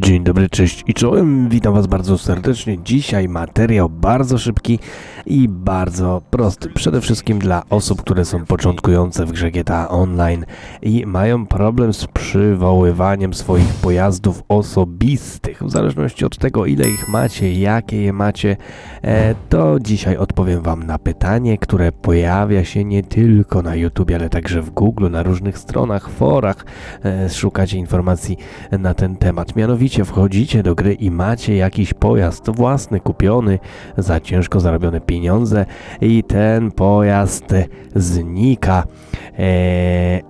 Dzień dobry, cześć i czołem. Witam Was bardzo serdecznie. Dzisiaj materiał bardzo szybki i bardzo prosty. Przede wszystkim dla osób, które są początkujące w grze GTA Online i mają problem z przywoływaniem swoich pojazdów osobistych. W zależności od tego, ile ich macie, jakie je macie, e, to dzisiaj odpowiem Wam na pytanie, które pojawia się nie tylko na YouTube, ale także w Google, na różnych stronach, forach. E, Szukacie informacji na ten temat. Mianowicie wchodzicie do gry i macie jakiś pojazd własny, kupiony za ciężko zarobione pieniądze i ten pojazd znika. Eee,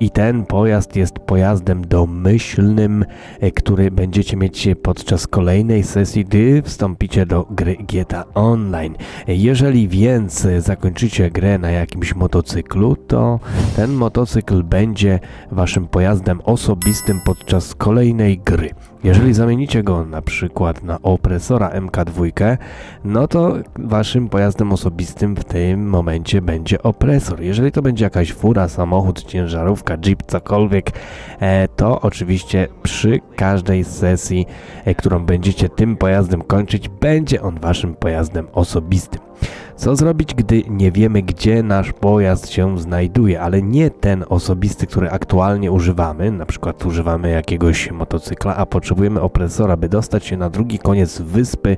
i ten pojazd jest pojazdem domyślnym, e, który będziecie mieć podczas kolejnej sesji, gdy wstąpicie do gry GTA Online. Jeżeli więc zakończycie grę na jakimś motocyklu, to ten motocykl będzie waszym pojazdem osobistym podczas kolejnej gry. Jeżeli zamienicie go na przykład na opresora MK2, no to waszym pojazdem osobistym w tym momencie będzie opresor. Jeżeli to będzie jakaś fura, samochód, ciężarówka, jeep, cokolwiek, e, to oczywiście przy każdej sesji, e, którą będziecie tym pojazdem kończyć, będzie on waszym pojazdem osobistym. Co zrobić, gdy nie wiemy, gdzie nasz pojazd się znajduje, ale nie ten osobisty, który aktualnie używamy, na przykład używamy jakiegoś motocykla, a potrzebujemy opresora, by dostać się na drugi koniec wyspy,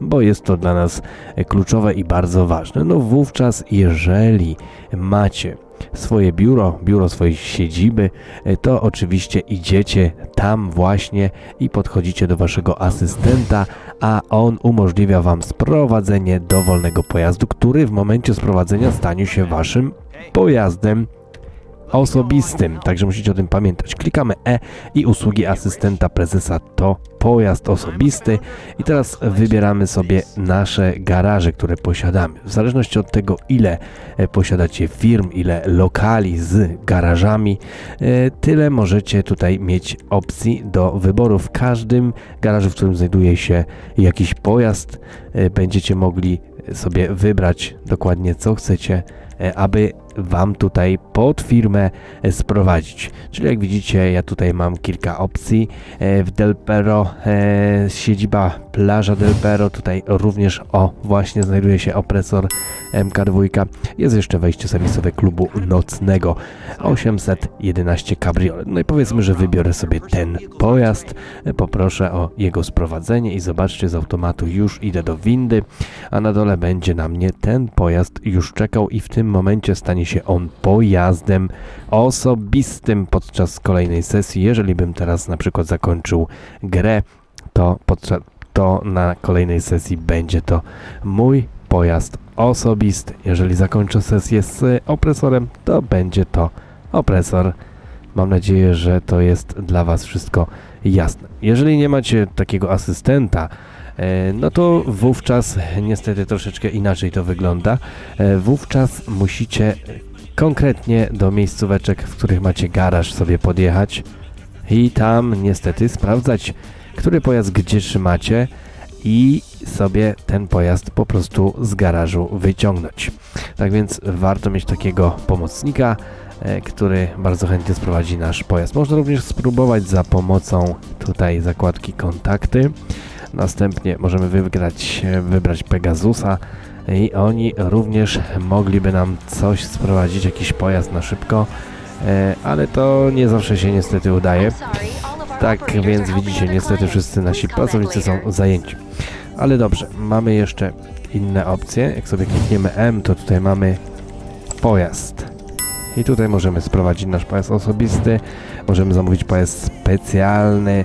bo jest to dla nas kluczowe i bardzo ważne. No wówczas, jeżeli macie swoje biuro, biuro swojej siedziby, e, to oczywiście idziecie tam właśnie i podchodzicie do waszego asystenta, a on umożliwia wam sprowadzenie dowolnego pojazdu, który w momencie sprowadzenia stanie się waszym pojazdem osobistym, także musicie o tym pamiętać. Klikamy E i usługi asystenta prezesa to pojazd osobisty i teraz wybieramy sobie nasze garaże, które posiadamy. W zależności od tego, ile e, posiadacie firm, ile lokali z garażami, e, tyle możecie tutaj mieć opcji do wyboru. W każdym garażu, w którym znajduje się jakiś pojazd, e, będziecie mogli sobie wybrać dokładnie co chcecie aby Wam tutaj pod firmę e, sprowadzić. Czyli jak widzicie, ja tutaj mam kilka opcji. E, w Del Perro siedziba plaża Del Perro, tutaj również o właśnie znajduje się opresor MK2. Jest jeszcze wejście serwisowe klubu nocnego 811 Cabriolet. No i powiedzmy, że wybiorę sobie ten pojazd. Poproszę o jego sprowadzenie i zobaczcie z automatu już idę do windy, a na dole będzie na mnie ten pojazd już czekał i w tym momencie stanie się on pojazdem osobistym podczas kolejnej sesji. Jeżeli bym teraz na przykład zakończył grę, to, to na kolejnej sesji będzie to mój pojazd osobisty. Jeżeli zakończę sesję z opresorem, to będzie to opresor. Mam nadzieję, że to jest dla Was wszystko jasne. Jeżeli nie macie takiego asystenta, e, no to wówczas niestety troszeczkę inaczej to wygląda. E, wówczas musicie konkretnie do miejscóweczek, w których macie garaż sobie podjechać i tam niestety sprawdzać, który pojazd gdzie trzymacie i sobie ten pojazd po prostu z garażu wyciągnąć. Tak więc warto mieć takiego pomocnika, e, który bardzo chętnie sprowadzi nasz pojazd. Można również spróbować za pomocą tutaj zakładki kontakty. Następnie możemy wybrać, wybrać Pegasusa i oni również mogliby nam coś sprowadzić, jakiś pojazd na szybko, e, ale to nie zawsze się niestety udaje. Tak więc widzicie, niestety wszyscy nasi pracownicy są zajęci. Ale dobrze, mamy jeszcze inne opcje. Jak sobie klikniemy M, to tutaj mamy pojazd. I tutaj możemy sprowadzić nasz pojazd osobisty, możemy zamówić pojazd specjalny,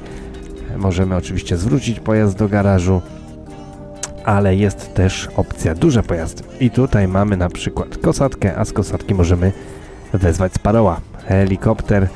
możemy oczywiście zwrócić pojazd do garażu, ale jest też opcja duże pojazdy. I tutaj mamy na przykład kosatkę, a z kosatki możemy wezwać sparoła. Helikopter,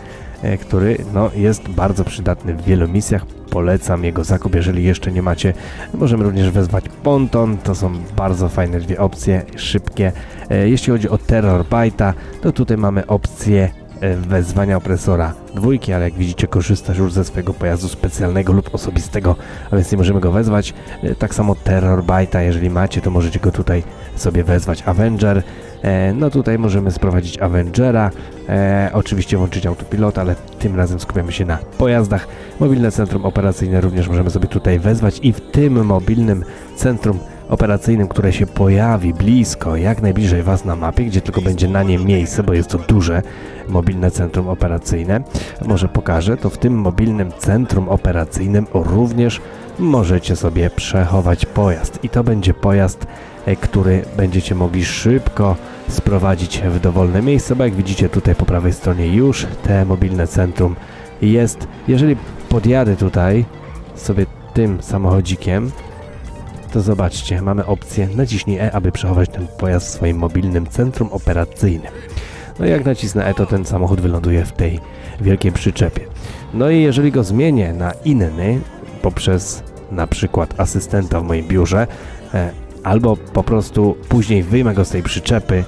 e, który no, jest bardzo przydatny w wielu misjach. Polecam jego zakup, jeżeli jeszcze nie macie. Możemy również wezwać ponton, to są bardzo fajne dwie opcje, szybkie. E, jeśli chodzi o Terror Byte'a, to tutaj mamy opcję wezwania opresora dwójki, ale jak widzicie korzysta już ze swojego pojazdu specjalnego lub osobistego, a więc nie możemy go wezwać. E, tak samo Terror Byte'a, jeżeli macie, to możecie go tutaj sobie wezwać. Avenger E, no tutaj możemy sprowadzić Avengera, e, oczywiście włączyć autopilot, ale tym razem skupiamy się na pojazdach. Mobilne centrum operacyjne również możemy sobie tutaj wezwać i w tym mobilnym centrum operacyjnym, które się pojawi blisko, jak najbliżej Was na mapie, gdzie tylko będzie na nie miejsce, bo jest to duże mobilne centrum operacyjne. Może pokażę, to w tym mobilnym centrum operacyjnym również możecie sobie przechować pojazd. I to będzie pojazd, e, który będziecie mogli szybko sprowadzić w dowolne miejsce, bo jak widzicie tutaj po prawej stronie już te mobilne centrum jest. Jeżeli podjadę tutaj sobie tym samochodzikiem, to zobaczcie, mamy opcję naciśnij E, aby przechować ten pojazd w swoim mobilnym centrum operacyjnym. No i jak nacisnę E, to ten samochód wyląduje w tej wielkiej przyczepie. No i jeżeli go zmienię na inny, poprzez na przykład asystenta w moim biurze, e, albo po prostu później wyjmę go z tej przyczepy,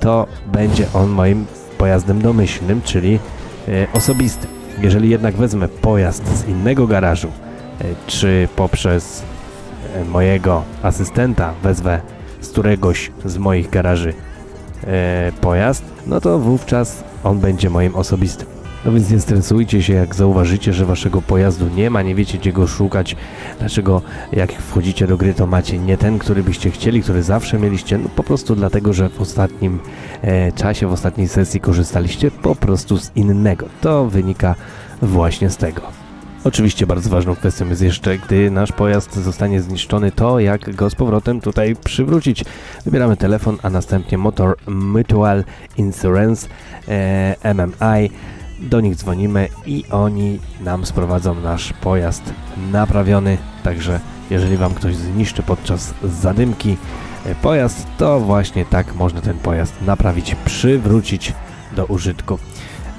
to będzie on moim pojazdem domyślnym, czyli e, osobistym. Jeżeli jednak wezmę pojazd z innego garażu, e, czy poprzez mojego asystenta wezwę z któregoś z moich garaży e, pojazd, no to wówczas on będzie moim osobistym. No więc nie stresujcie się, jak zauważycie, że waszego pojazdu nie ma, nie wiecie gdzie go szukać, dlaczego jak wchodzicie do gry to macie nie ten, który byście chcieli, który zawsze mieliście, no po prostu dlatego, że w ostatnim e, czasie, w ostatniej sesji korzystaliście po prostu z innego. To wynika właśnie z tego. Oczywiście bardzo ważną kwestią jest jeszcze, gdy nasz pojazd zostanie zniszczony, to jak go z powrotem tutaj przywrócić. Wybieramy telefon, a następnie Motor Mutual Insurance e, MMI. Do nich dzwonimy i oni nam sprowadzą nasz pojazd naprawiony. Także jeżeli Wam ktoś zniszczy podczas zadymki e, pojazd, to właśnie tak można ten pojazd naprawić, przywrócić do użytku.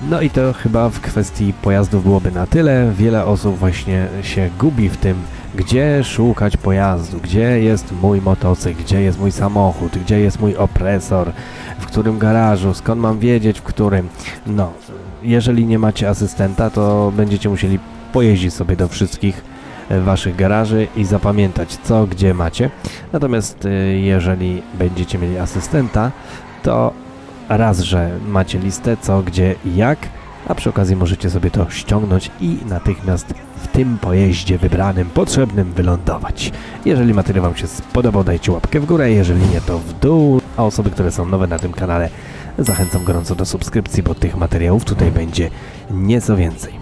No i to chyba w kwestii pojazdów byłoby na tyle. Wiele osób właśnie się gubi w tym, gdzie szukać pojazdu, gdzie jest mój motocykl, gdzie jest mój samochód, gdzie jest mój opresor, w którym garażu, skąd mam wiedzieć, w którym. No, jeżeli nie macie asystenta, to będziecie musieli pojeździć sobie do wszystkich e, waszych garaży i zapamiętać co, gdzie macie. Natomiast e, jeżeli będziecie mieli asystenta, to raz, że macie listę co, gdzie i jak, a przy okazji możecie sobie to ściągnąć i natychmiast w tym pojeździe wybranym, potrzebnym wylądować. Jeżeli materiał Wam się spodobał, dajcie łapkę w górę, jeżeli nie, to w dół. A osoby, które są nowe na tym kanale, zachęcam gorąco do subskrypcji, bo tych materiałów tutaj będzie nieco więcej.